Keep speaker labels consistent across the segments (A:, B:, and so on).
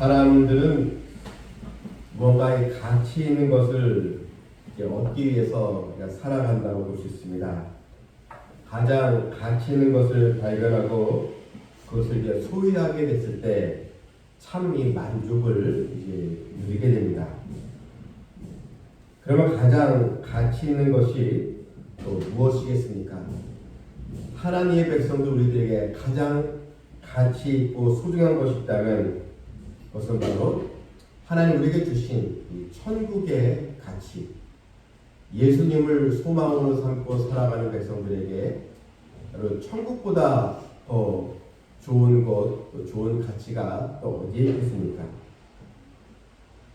A: 사람들은 뭔가에 가치 있는 것을 얻기 위해서 살아간다고 볼 수 있습니다. 가장 가치 있는 것을 발견하고 그것을 소유하게 됐을 때 참 이 만족을 이제 누리게 됩니다. 그러면 가장 가치 있는 것이 또 무엇이겠습니까? 하나님의 백성들 우리들에게 가장 가치 있고 소중한 것이 있다면 그것은 바로 하나님 우리에게 주신 이 천국의 가치, 예수님을 소망으로 삼고 살아가는 백성들에게 천국보다 더 좋은 것, 또 좋은 가치가 또 어디에 있겠습니까?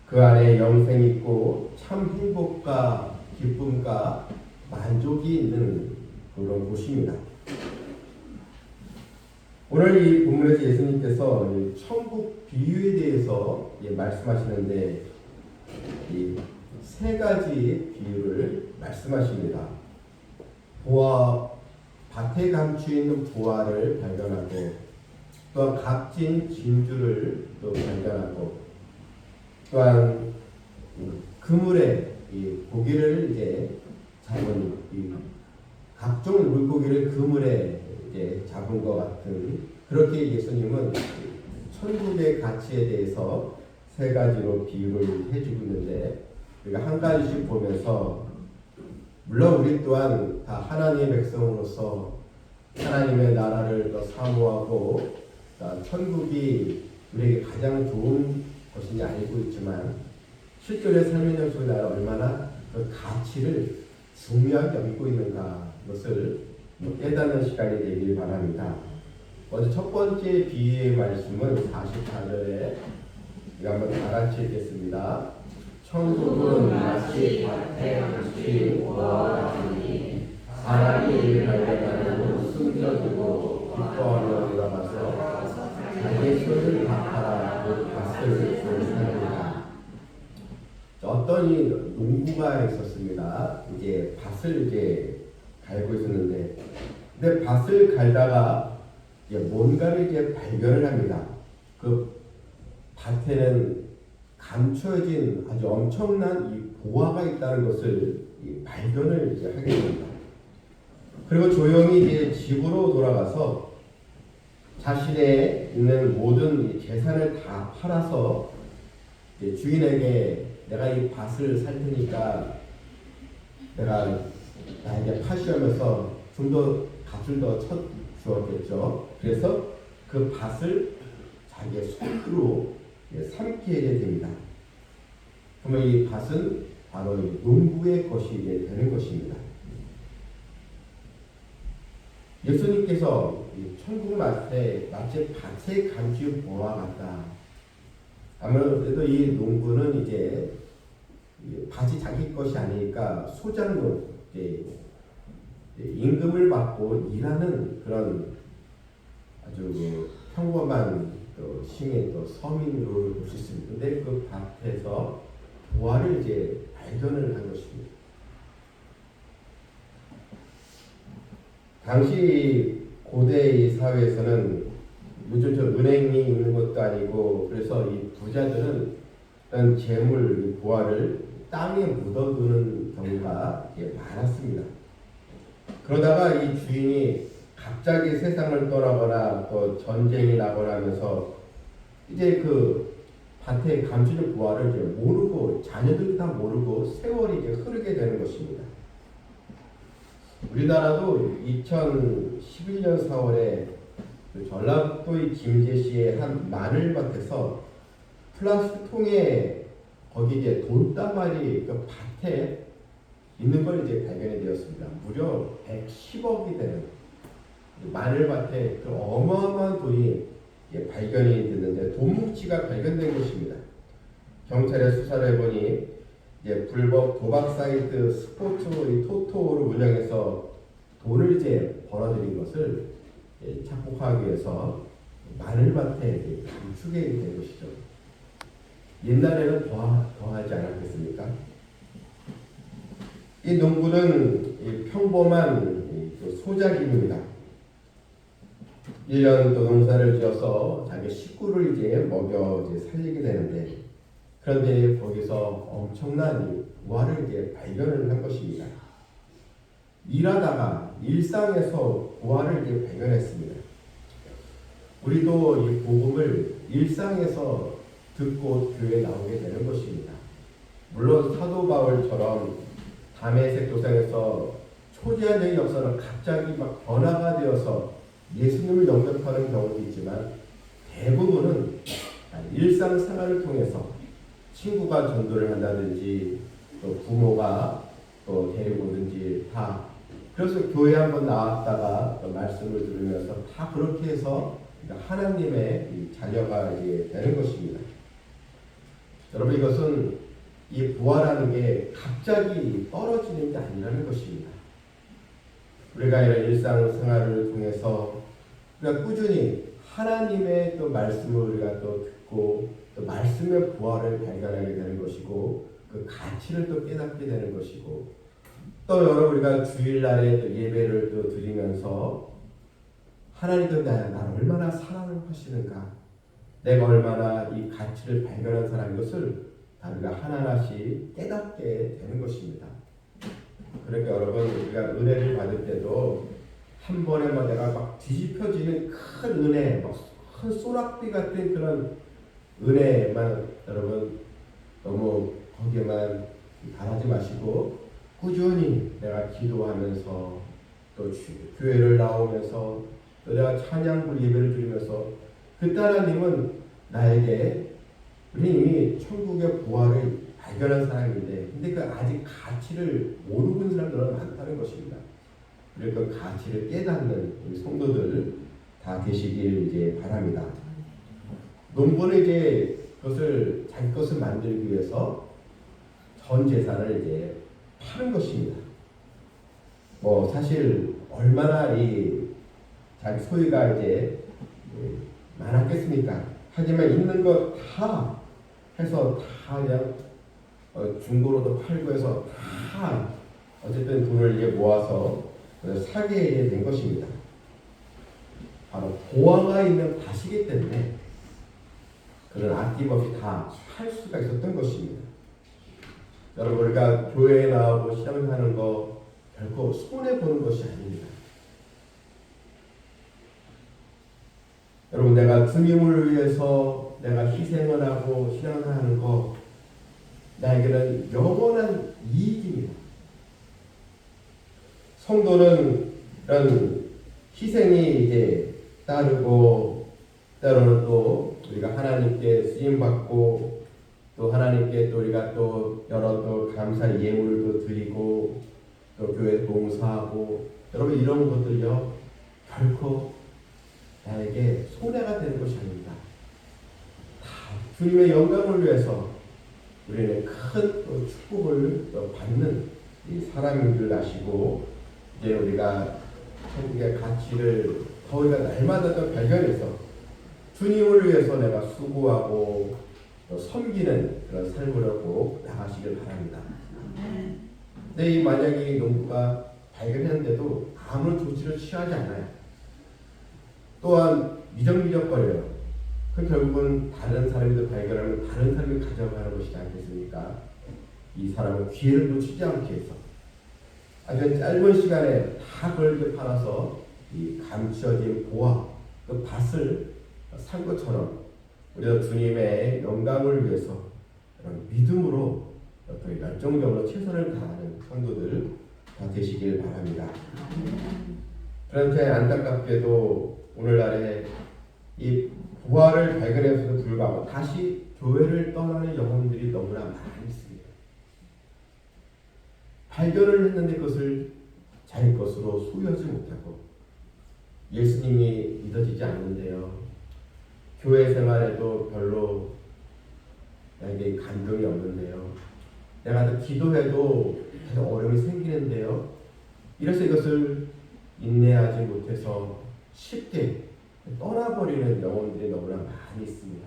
A: 그 안에 영생이 있고 참 행복과 기쁨과 만족이 있는 그런 곳입니다. 오늘 이 본문에서 예수님께서 이 천국 비유에 대해서 예, 말씀하시는데 이 세 가지 비유를 말씀하십니다. 보아 밭에 감추 있는 보아를 발견하고 또한 값진 진주를 또 발견하고 또한 그물에 이 고기를 이제 잡은 이 각종 물고기를 그물에 이제 잡은 것 같은 그렇게 예수님은 천국의 가치에 대해서 세 가지로 비유를 해주고 있는데 우리가 한 가지씩 보면서 물론 우리 또한 다 하나님의 백성으로서 하나님의 나라를 더 사모하고 다 천국이 우리에게 가장 좋은 것인지 알고 있지만 실제로 삶의 영속의 나라 얼마나 그 가치를 중요하게 여기고 있는가 것을 깨닫는 시간이 되길 바랍니다. 먼저 첫 번째 비유의 말씀은 44절에 우리 한번 다 같이 읽겠습니다. 천국은 마치 밭에 보아와 같으니 사람이 발견하고 숨겨두고 기뻐하며 돌아가서 자기의 손을 갚아라 그 밭을 조사합니다. 어떤 이 농부가 있었습니다. 이제 밭을 이제 갈고 있었는데, 근데 밭을 갈다가 이제 뭔가를 이제 발견을 합니다. 그 밭에는 감춰진 아주 엄청난 이 보화가 있다는 것을 이 발견을 이제 하게 됩니다. 그리고 조용히 이제 집으로 돌아가서 자신의 있는 모든 이 재산을 다 팔아서 주인에게 내가 이 밭을 살 테니까 내가 나에게 파시하면서 좀 더 값을 더 쳐 주었겠죠. 그래서 그 밭을 자기의 손으로 삼게 됩니다. 그러면 이 밭은 바로 이 농부의 것이 되는 것입니다. 예수님께서 이 천국 마치 마치 밭에 감추 보아 같다. 아무래도 이 농부는 이제 이 밭이 자기 것이 아니니까 이제 임금을 받고 일하는 그런 아주 그 평범한 또 시민 또 서민으로 볼 수 있습니다. 근데 그 밭에서 보화를 이제 발견을 한 것입니다. 당시 고대 이 사회에서는 요즘 저 은행이 있는 것도 아니고 그래서 이 부자들은 재물 이 보화를 땅에 묻어두는 경우가 많았습니다. 그러다가 이 주인이 갑자기 세상을 떠나거나 또 전쟁이 나거나 하면서 이제 그 밭에 감추는 부활을 이제 모르고 자녀들도 다 모르고 세월이 이제 흐르게 되는 것입니다. 우리나라도 2011년 4월에 그 전라도의 김제시의 한 마늘밭에서 플라스틱 통에 거기 이제 돈다발이 그 밭에 있는 걸 이제 발견이 되었습니다. 무려 110억이 되는 마늘밭에 그 어마어마한 돈이 이제 발견이 됐는데 돈 뭉치가 발견된 것입니다. 경찰에 수사를 해보니 이제 불법 도박 사이트 스포츠 이 토토를 운영해서 돈을 이제 벌어들인 것을 착복하기 위해서 마늘밭에 이제 감추게 된 것이죠. 옛날에는 더, 더 하지 않았겠습니까? 이 농부는 이 평범한 이그 소작입니다. 1년 또 농사를 지어서 자기 식구를 이제 먹여 이제 살리게 되는데 그런데 거기서 엄청난 이 부활을 이제 발견을 한 것입니다. 일하다가 일상에서 부활을 이제 발견했습니다. 우리도 이 복음을 일상에서 듣고 교회에 나오게 되는 것입니다. 물론 사도 바울처럼 담에색 도상에서 초제한적인 역사는 갑자기 막 변화가 되어서 예수님을 영접하는 경우도 있지만 대부분은 일상생활을 통해서 친구가 전도를 한다든지 또 부모가 또 데리고 오든지 다 그래서 교회 한번 나왔다가 또 말씀을 들으면서 다 그렇게 해서 하나님의 이 자녀가 되는 것입니다. 여러분 이것은 이 부활하는 게 갑자기 떨어지는 게 아니라는 것입니다. 우리가 이런 일상생활을 통해서 우리가 꾸준히 하나님의 또 말씀을 우리가 또 듣고 또 말씀의 부활을 발견하게 되는 것이고 그 가치를 또 깨닫게 되는 것이고 또 여러분 우리가 주일날에 또 예배를 또 드리면서 하나님도 나, 나를 얼마나 사랑을 하시는가 내가 얼마나 이 가치를 발견한 사람인 것을 다 우리가 하나하나씩 깨닫게 되는 것입니다. 그러니까 여러분 우리가 은혜를 받을 때도 한 번에만 내가 막 뒤집혀지는 큰 은혜, 막큰 소낙비 같은 그런 은혜만 여러분 너무 거기에만 바라지 마시고 꾸준히 내가 기도하면서 또 교회를 나오면서 또 내가 찬양부 예배를 드리면서 그때 하나님은 나에게 우리 이미 천국의 부활을 발견한 사람인데 근데 그 아직 가치를 모르고 있는 사람들은 많다는 것입니다. 그래서 그 가치를 깨닫는 우리 성도들 다 되시길 이제 바랍니다. 농부는 이제 그것을 자기 것을 만들기 위해서 전 재산을 이제 파는 것입니다. 뭐 사실 얼마나 이 자기 소유가 이제 많았겠습니까? 하지만 있는 거다 해서 다 그냥 어, 중고로도 팔고 해서 다 어쨌든 돈을 이제 모아서 사게 된 것입니다. 바로 보화가 있는 밭이기 때문에 그런 아낌없이 다 할 수가 있었던 것입니다. 여러분 우리가 교회에 나오고 신앙을 하는 거 결코 손해 보는 것이 아닙니다. 여러분 내가 주님을 위해서 내가 희생을 하고 신앙을 하는 거 나에게는 영원한 이익입니다. 성도는 이런 희생이 이제 따르고 때로는 또 우리가 하나님께 쓰임 받고 또 하나님께 또 우리가 또 여러 또 감사 예물을 또 드리고 또 교회 봉사하고 여러분 이런 것들요 결코 나에게 손해가 되는 것이 아닙니다. 다 주님의 영광을 위해서 우리는 큰 축복을 받는 사람인 줄 아시고 이제 우리가 천국의 가치를 더 우리가 날마다 더 발견해서 주님을 위해서 내가 수고하고 섬기는 그런 삶으로 꼭 나가시길 바랍니다. 근데 이 만약에 이 농부가 발견했는데도 아무런 조치를 취하지 않아요. 또한 미적미적거려요. 그 결국은 다른 사람이 발견하면 다른 사람이 가져가는 것이지 않겠습니까? 이 사람은 기회를 놓치지 않기 위해서 아주 짧은 시간에 다 그걸 팔아서 이 감추어진 보화, 그 밭을 산 것처럼 우리가 주님의 영광을 위해서 믿음으로 어떤 열정적으로 최선을 다하는 성도들 다 되시길 바랍니다. 그런데 안타깝게도 오늘날에 이 부활을 발견해서도 불구하고 다시 교회를 떠나는 영혼들이 너무나 많이 있습니다. 발견을 했는데 그것을 자기 것으로 소유하지 못하고 예수님이 믿어지지 않는데요. 교회 생활에도 별로 나에게 감동이 없는데요. 내가 기도해도 계속 어려움이 생기는데요. 이래서 이것을 인내하지 못해서 쉽게 떠나버리는 영혼들이 너무나 많이 있습니다.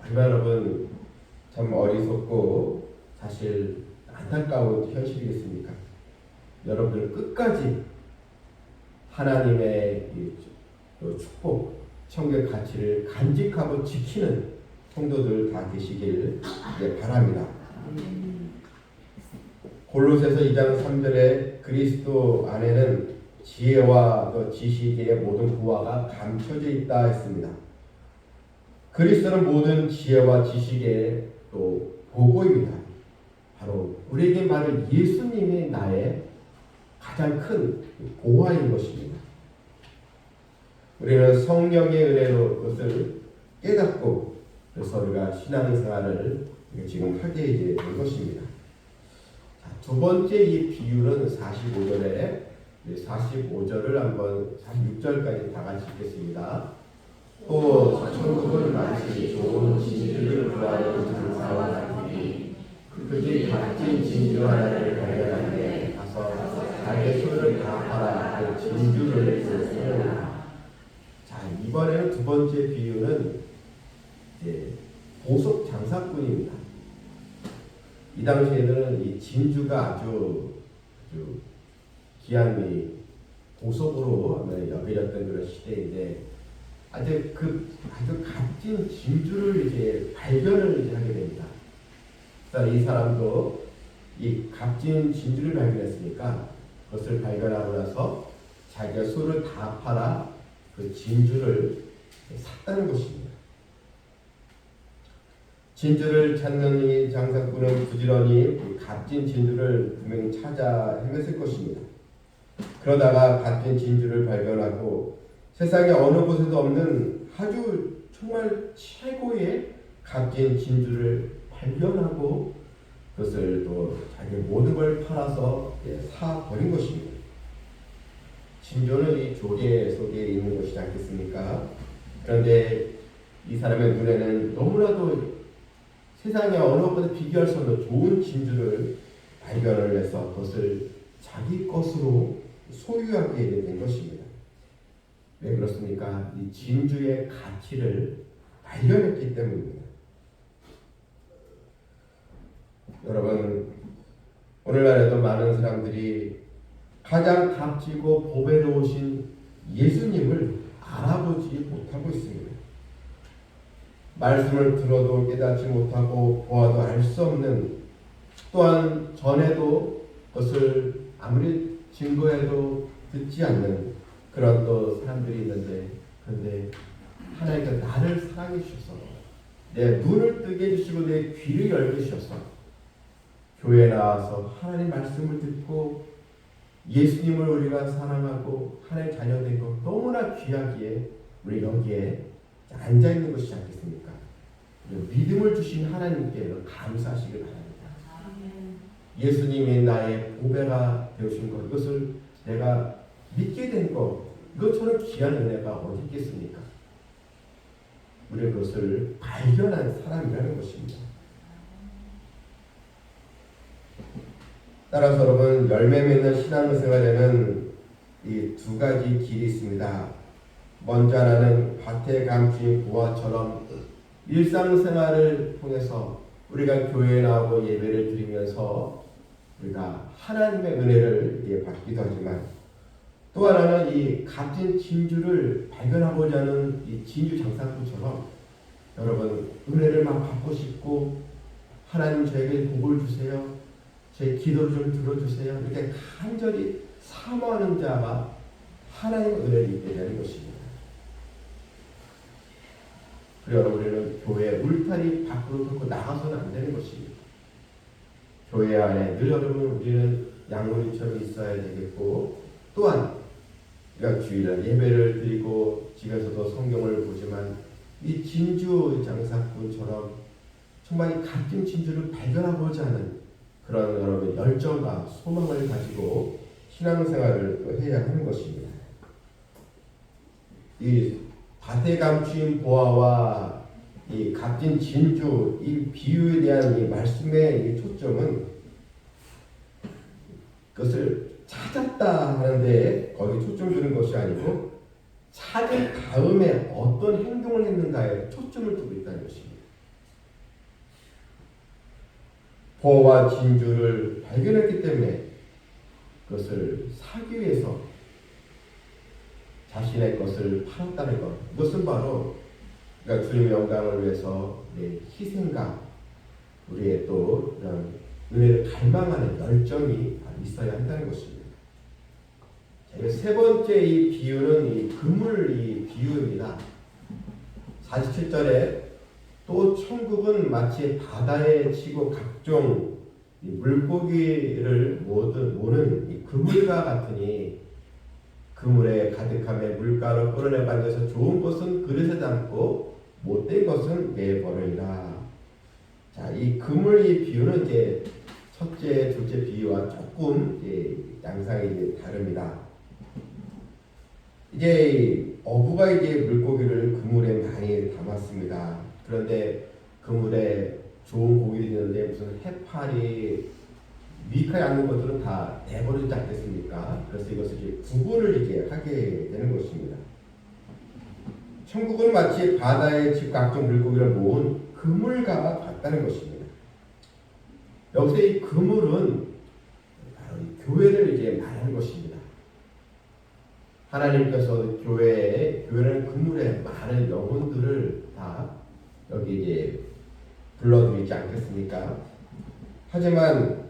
A: 하지만 여러분 참 어리석고 사실 안타까운 현실이겠습니까? 여러분들 끝까지 하나님의 또 축복, 청교의 가치를 간직하고 지키는 성도들 다 되시길 네, 바랍니다. 골로새서 2장 3절에 그리스도 안에는 지혜와 또 지식의 모든 부화가 감춰져 있다 했습니다. 그리스도는 모든 지혜와 지식의 또 보고입니다. 바로 우리에게 말을 예수님이 나의 가장 큰 보화인 것입니다. 우리는 성령의 은혜로 그것을 깨닫고 그래서 우리가 신앙생활을 지금 하게 된 것입니다. 자, 두 번째 이 비율은 45절에 45절을 한번 46절까지 다 같이 읽겠습니다. 또 천국은 마치 좋은 진주를 구하는 장사와 같으니 그들이 값진 진주 하나를 발견하는데 가서 자기 손을 다 팔아 그 진주를 쓰느라 자 이번에는 두 번째 비유는 이제 보석 장사꾼입니다. 이 당시에는 이 진주가 아주 아주 귀한 이 보석으로 아마 여겨졌던 그런 시대인데 아주 그 아주 값진 진주를 이제 발견을 이제 하게 됩니다. 이 사람도 이 값진 진주를 발견했으니까 그것을 발견하고 나서 자기가 소를 다 팔아 그 진주를 샀다는 것입니다. 진주를 찾는 이 장사꾼은 부지런히 이 값진 진주를 분명히 찾아 헤맸을 것입니다. 그러다가 값진 진주를 발견하고 세상에 어느 곳에도 없는 아주 정말 최고의 값진 진주를 발견하고 그것을 또 자기 모든 걸 팔아서 예, 사 버린 것입니다. 진주는 이 조개 속에 있는 것이지 않겠습니까? 그런데 이 사람의 눈에는 너무나도 세상에 어느 것보다 비교할 수 없는 좋은 진주를 발견을 해서 그것을 자기 것으로 소유하게 된 것입니다. 왜 그렇습니까? 이 진주의 가치를 발견했기 때문입니다. 여러분, 오늘날에도 많은 사람들이 가장 값지고 보배로우신 예수님을 알아보지 못하고 있습니다. 말씀을 들어도 깨닫지 못하고 보아도 알 수 없는 또한 전에도 그것을 아무리 증거해도 듣지 않는 그런 또 사람들이 있는데 그런데 하나님께서 나를 사랑해 주셔서 내 눈을 뜨게 해주시고 내 귀를 열게 주셔서 교회에 나와서 하나님 말씀을 듣고 예수님을 우리가 사랑하고 하나님 자녀된 것 너무나 귀하기에 우리 여기에 앉아 있는 것이지 않겠습니까? 믿음을 주신 하나님께 감사하시길 바랍니다. 예수님이 나의 보배가 되신 것 이것을 내가 믿게 된 것, 이것처럼 귀한 은혜가 어디 있겠습니까? 우리는 그것을 발견한 사람이라는 것입니다. 따라서 여러분 열매 맺는 신앙생활에는 이 두 가지 길이 있습니다. 먼저 하나는 밭에 감추인 부화처럼 일상생활을 통해서 우리가 교회에 나오고 예배를 드리면서 우리가 하나님의 은혜를 받기도 하지만 또 하나는 이 값진 진주를 발견하고자 하는 이 진주 장사꾼처럼 여러분 은혜를 막 받고 싶고 하나님 저에게 복을 주세요. 제 기도를 좀 들어주세요. 이렇게 간절히 사모하는 자가 하나님의 은혜를 입게 되는 것입니다. 그리고 여러분 우리는 교회 울타리 밖으로 뚫고 나가서는 안 되는 것입니다. 교회 안에 늘 여러분 우리는 양문이처럼 있어야 되겠고 또한 우리가 주일날 예배를 드리고 집에서도 성경을 보지만 이 진주 장사꾼처럼 정말 이 값진 진주를 발견하고자 하는 그런 여러분 열정과 소망을 가지고 신앙생활을 해야 하는 것입니다. 이 밭에 감추인 보아와 이 값진 진주 이 비유에 대한 이 말씀의 이 초점은 그것을 찾았다 하는데 거기 초점 두는 것이 아니고 찾은 다음에 어떤 행동을 했는가에 초점을 두고 있다는 것입니다. 보와 진주를 발견했기 때문에 그것을 사기 위해서 자신의 것을 팔았다는 것. 이것은 바로 그러니까 주님의 영광을 위해서 내 희생과 우리의 또 이런 은혜를 갈망하는 열정이 있어야 한다는 것입니다. 자, 이세 번째 이 비유는 이 그물 이 비유입니다. 47절에 또 천국은 마치 바다에 치고 각종 이 물고기를 모든 모는 이 그물과 같으니 그물에 가득함에 물가로 끌어내 만져서 좋은 것은 그릇에 담고 못된 것은 내버리라. 자, 이 그물 이 비유는 이제 첫째, 둘째 비유와 조금 이제 양상이 이제 다릅니다. 이제 이 어부가 이제 물고기를 그물에 많이 담았습니다. 그런데 그물에 좋은 고기들이 있는데 무슨 해파리, 미카에 않는 것들은 다 내버리지 않겠습니까? 그래서 이것을 이제 구분을 이제 하게 되는 것입니다. 천국은 마치 바다에 집 각종 물고기를 모은 그물과 같다는 것입니다. 여기서 이 그물은 바로 이 교회를 이제 말하는 것입니다. 하나님께서 교회에 교회는 그물에 많은 영혼들을 다 여기 이제 불러드리지 않겠습니까? 하지만 이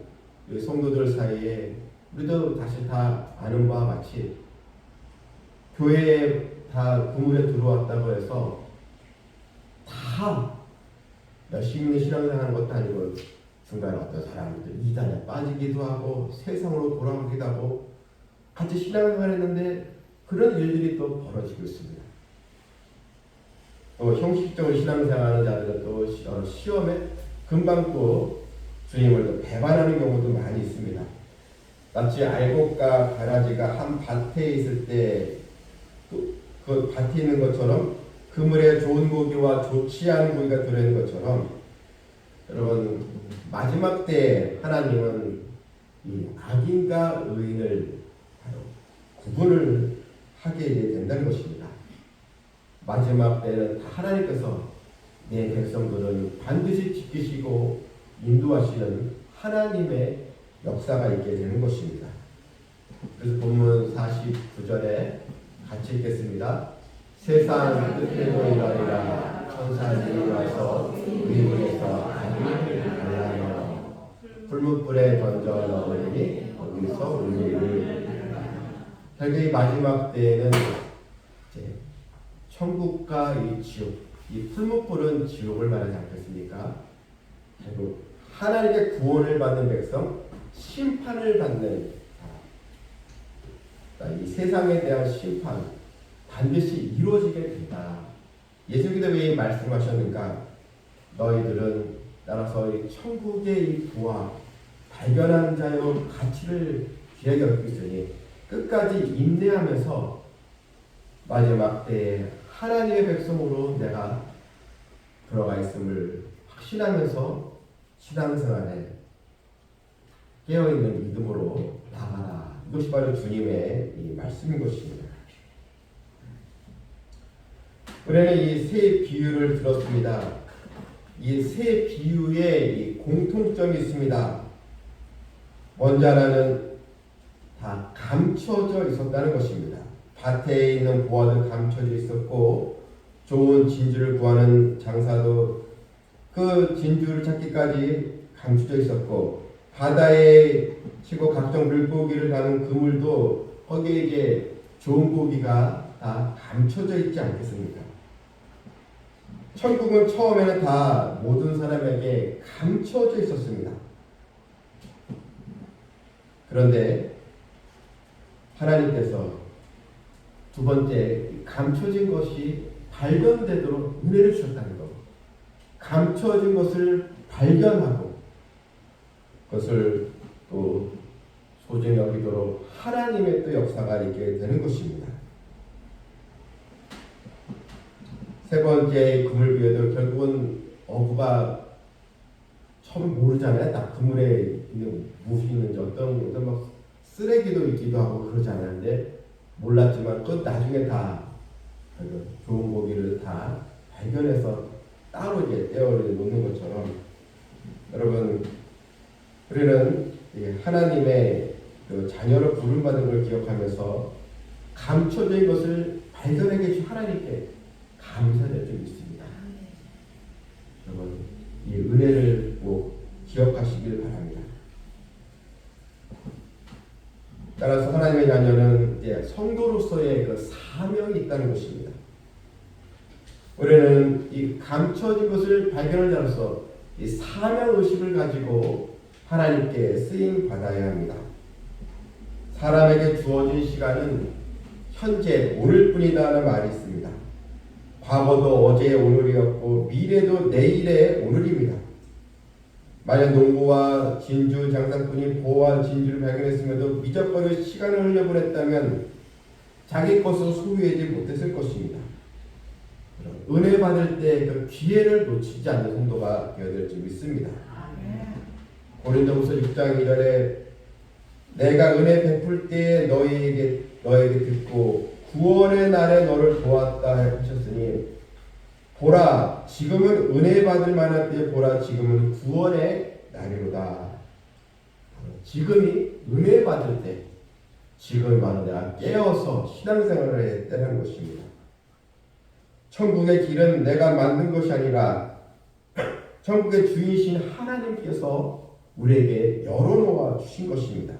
A: 성도들 사이에 우리도 다시 다 아는 바와 같이 교회에 다 그물에 들어왔다고 해서 다 열심히 신앙생활하는 것도 아니고 중간에 어떤 사람들 이단에 빠지기도 하고 세상으로 돌아오기도 하고 같이 신앙생활 했는데 그런 일들이 또 벌어지고 있습니다. 또 형식적으로 신앙생활하는 자들은 또 시- 어, 시험에 금방 또 주님을 또 배반하는 경우도 많이 있습니다. 마치 알곡과 가라지가 한 밭에 있을 때 그 밭에 있는 것처럼 그물에 좋은 고기와 좋지 않은 고기가 들어있는 것처럼 여러분 마지막 때 하나님은 이 악인과 의인을 바로 구분을 하게 된다는 것입니다. 마지막 때는 다 하나님께서 내 백성들은 반드시 지키시고 인도하시는 하나님의 역사가 있게 되는 것입니다. 그래서 본문 49절에 같이 읽겠습니다. 세상 끝에도 일하리라 천사들이 와서 의문에서 악인을 갈라며 풀무불에 던져 넣으니 거기서 울리를 결국 이 마지막 때에는 이제 천국과 이 지옥, 이 풀무불은 지옥을 말하지 않겠습니까? 결국 하나님의 구원을 받는 백성, 심판을 받는 자, 이 세상에 대한 심판 반드시 이루어지게 된다. 예수님께서 왜 말씀하셨는가? 너희들은 따라서 이 천국의 이 부와 발견한 자의 가치를 귀하게 여기고 있으니 끝까지 인내하면서 마지막 때에 하나님의 백성으로 내가 들어가 있음을 확신하면서 신앙생활에 깨어있는 믿음으로 나가라. 이것이 바로 주님의 이 말씀인 것입니다. 우리는 이 세 비유를 들었습니다. 이 세 비유에 이 공통점이 있습니다. 먼저 하나는 다 감춰져 있었다는 것입니다. 밭에 있는 보화도 감춰져 있었고 좋은 진주를 구하는 장사도 그 진주를 찾기까지 감춰져 있었고 바다에 치고 각종 물고기를 가는 그물도 거기에 이제 좋은 고기가 다 감춰져 있지 않겠습니까? 천국은 처음에는 다 모든 사람에게 감춰져 있었습니다. 그런데 하나님께서 두 번째 감춰진 것이 발견되도록 은혜를 주셨다는 것. 감춰진 것을 발견하고 그것을 또 소중히 여기도록 하나님의 또 역사가 있게 되는 것입니다. 세 번째 그물 비에도 결국은 어부가 처음 모르잖아요. 딱 그물에 있는 무엇이 있는지 어떤 어떤 막 쓰레기도 있기도 하고 그러잖아요. 근데 몰랐지만 그 나중에 다그 좋은 고기를 다 발견해서 따로 이제 떼어 놓는 것처럼 여러분 우리는 이 하나님의 그 자녀로 부름받은 걸 기억하면서 감춰진 것을 감사될 줄 믿습니다. 여러분 이 은혜를 꼭 기억하시길 바랍니다. 따라서 하나님의 자녀는 이제 성도로서의 그 사명이 있다는 것입니다. 우리는 이 감춰진 것을 발견을 하면서 이 사명 의식을 가지고 하나님께 쓰임 받아야 합니다. 사람에게 주어진 시간은 현재 오늘 뿐이다는 말이 있습니다. 과거도 어제의 오늘이었고 미래도 내일의 오늘입니다. 만약 농부와 진주 장사꾼이 보와 진주를 발견했음에도 미적거려 시간을 흘려보냈다면 자기 것으로 소유하지 못했을 것입니다. 은혜 받을 때 그 기회를 놓치지 않는 성도가 되어야 될줄 믿습니다. 고린도후서 6장 2절에 내가 은혜 베풀 때에 너희에게 너에게 듣고 구원의 날에 너를 도왔다 하셨으니 보라 지금은 은혜 받을 만할 때 보라 지금은 구원의 날이로다. 지금이 은혜 받을 때 지금 바로 내가 깨어서 신앙생활을 했다는 것입니다. 천국의 길은 내가 만든 것이 아니라 천국의 주인이신 하나님께서 우리에게 열어놓아 주신 것입니다.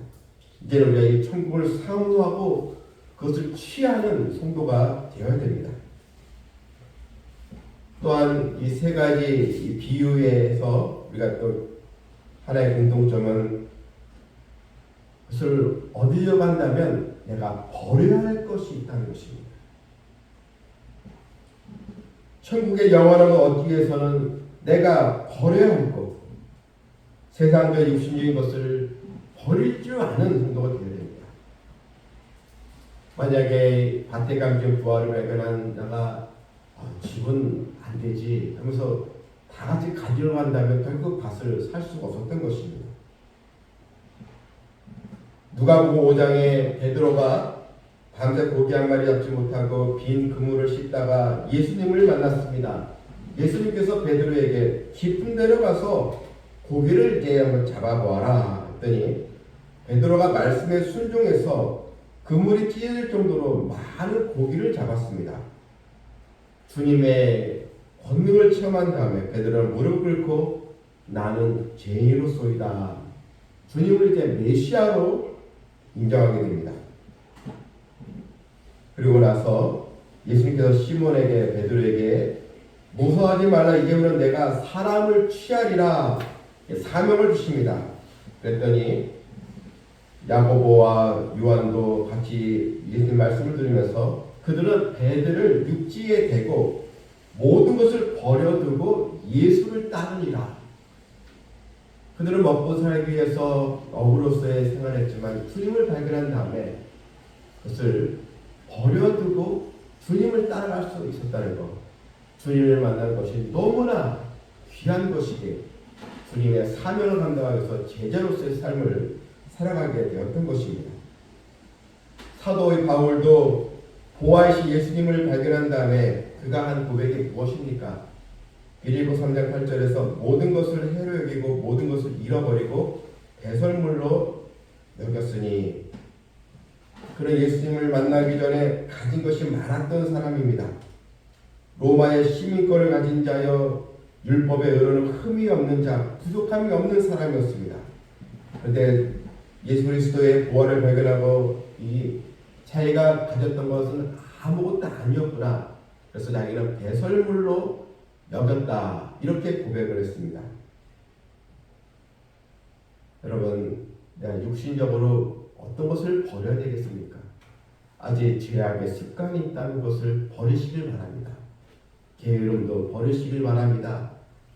A: 이제 우리가 이 천국을 사모하고 그것을 취하는 성도가 되어야 됩니다. 또한 이 세 가지 이 비유에서 우리가 또 하나의 공통점은 그것을 얻으려고 한다면 내가 버려야 할 것이 있다는 것입니다. 천국의 영원함을 얻기 위해서는 내가 버려야 할 것, 세상적 육신적인 것을 버릴 줄 아는 성도가 되어야 됩니다. 만약에 밭에 감정 부활을 발견한 자가 아, 집은 안 되지 하면서 다 같이 가지러 간다면 결국 밭을 살 수가 없었던 것입니다. 누가복음 5장에 베드로가 밤새 고기 한 마리 잡지 못하고 빈 그물을 씻다가 예수님을 만났습니다. 예수님께서 베드로에게 깊은 데로 가서 고기를 이제 한번 잡아보아라 했더니 베드로가 말씀에 순종해서 그물이 찢어질 정도로 많은 고기를 잡았습니다. 주님의 권능을 체험한 다음에 베드로는 무릎 꿇고 나는 죄인으로소이다. 주님을 이제 메시아로 인정하게 됩니다. 그리고 나서 예수님께서 시몬에게 베드로에게 무서워하지 말라 이제부터 내가 사람을 취하리라 사명을 주십니다. 그랬더니 야고보와 요한도 같이 예수님 말씀을 들으면서 그들은 배들을 육지에 대고 모든 것을 버려두고 예수를 따르니라. 그들은 먹고 살기 위해서 어부로서의 생활했지만 주님을 발견한 다음에 그것을 버려두고 주님을 따라갈 수 있었다는 것. 주님을 만난 것이 너무나 귀한 것이기에 주님의 사명을 감당하기 위해서 제자로서의 삶을 살아가게 되었던 것입니다. 사도의 바울도 보아이시 예수님을 발견한 다음에 그가 한 고백이 무엇입니까? 빌리보 3장 8절에서 모든 것을 해로 여기고 모든 것을 잃어버리고 배설물로 여겼으니 그는 예수님을 만나기 전에 가진 것이 많았던 사람입니다. 로마의 시민권을 가진 자여 율법의 의로는 흠이 없는 자, 부족함이 없는 사람이었습니다. 그런데 예수 그리스도의 보화를 발견하고 이 자기가 가졌던 것은 아무것도 아니었구나. 그래서 자기는 배설물로 여겼다. 이렇게 고백을 했습니다. 여러분, 육신적으로 어떤 것을 버려야 되겠습니까? 아직 죄악의 습관이 있다는 것을 버리시길 바랍니다. 게으름도 버리시길 바랍니다.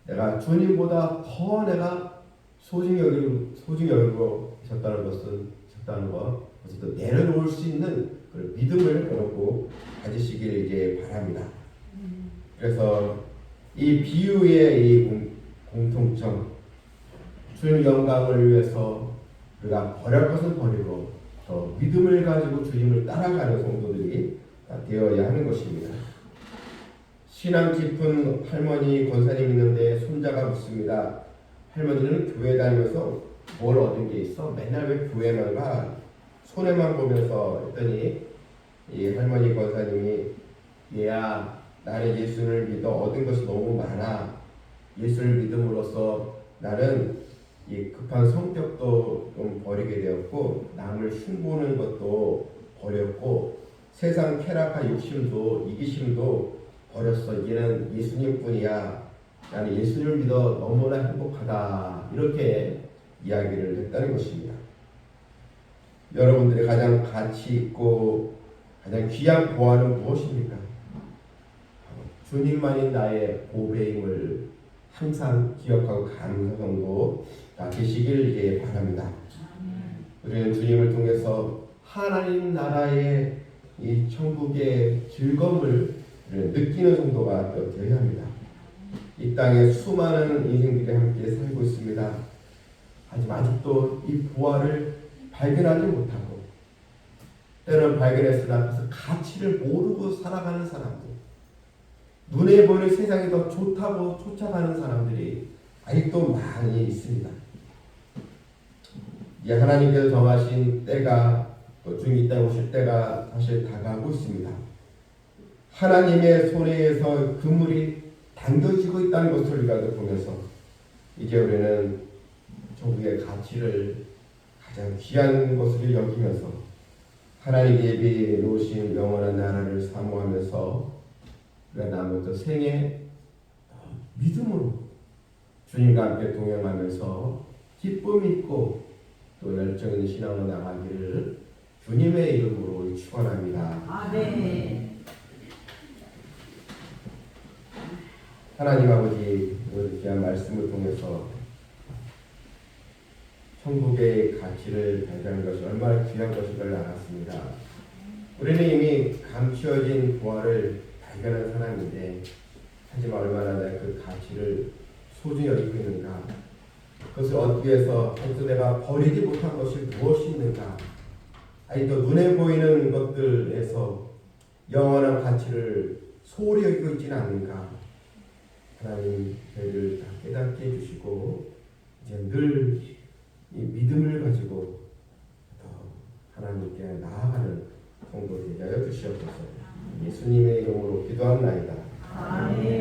A: 내가 주님보다 더 내가 소중히 여기고 소중히 여기고 있었다는 것은 있었다는 것, 그것을 또 내려놓을 수 있는 그 믿음을 여러분 가지시기를 이제 바랍니다. 그래서 이 비유의 이 공, 공통점, 주님 영광을 위해서 우리가 버릴 것은 버리고 더 믿음을 가지고 주님을 따라가는 성도들이 되어야 하는 것입니다. 신앙 깊은 할머니 권사님 있는데 손자가 묻습니다. 할머니는 교회 다니면서 뭘 얻은 게 있어? 맨날 왜 교회만 가? 손해만 보면서 했더니 이 할머니 권사님이 얘야 나는 예수를 믿어 얻은 것이 너무 많아. 예수를 믿음으로써 나는 이 급한 성격도 좀 버리게 되었고 남을 흉보는 것도 버렸고 세상 쾌락과 욕심도 이기심도 버렸어. 이제는 예수님뿐이야. 나는 예수를 믿어 너무나 행복하다. 이렇게 이야기를 했다는 것입니다. 여러분들의 가장 가치 있고 가장 귀한 보화는 무엇입니까? 주님만이 나의 보배임을 항상 기억하고 감사성도 다 되시길 예 바랍니다. 우리는 주님을 통해서 하나님 나라의 이 천국의 즐거움을 느끼는 정도가 되어야 합니다. 이 땅에 수많은 인생들이 함께 살고 있습니다. 하지만 아직도 이 부활을 발견하지 못하고 때는 발견했으나 그래서 가치를 모르고 살아가는 사람들 눈에 보이는 세상이 더 좋다고 쫓아가는 사람들이 아직도 많이 있습니다. 이 하나님께서 정하신 때가 또 중이 있다 오실 때가 사실 다가오고 있습니다. 하나님의 손에서 그물이 당겨지고 있다는 것을 우리가 보면서 이제 우리는 조국의 가치를 가장 귀한 것을 여기면서 하나님 예비해 놓으신 영원한 나라를 사모하면서 우리가 남은 또 생애 믿음으로 주님과 함께 동행하면서 기쁨 있고 또 열정 있는 신앙으로 나가기를 주님의 이름으로 축원합니다.
B: 아멘.
A: 하나님 아버지 오늘 귀한 말씀을 통해서 천국의 가치를 발견하는 것이 얼마나 귀한 것인가를 알았습니다. 우리는 이미 감추어진 부활을 발견한 사람인데 하지만 얼마나 그 가치를 소중히 여기고 있는가 그것을 얻기 위해서 아직도 내가 버리지 못한 것이 무엇이 있는가 아직도 눈에 보이는 것들에서 영원한 가치를 소홀히 여기고 있지는 않는가 하나님 저희를 다 깨닫게 해주시고 이제 늘 이 믿음을 가지고 더 하나님께 나아가는 성도 되게 하여 주시옵소서 예수님의 이름으로 기도합나이다.
B: 아멘.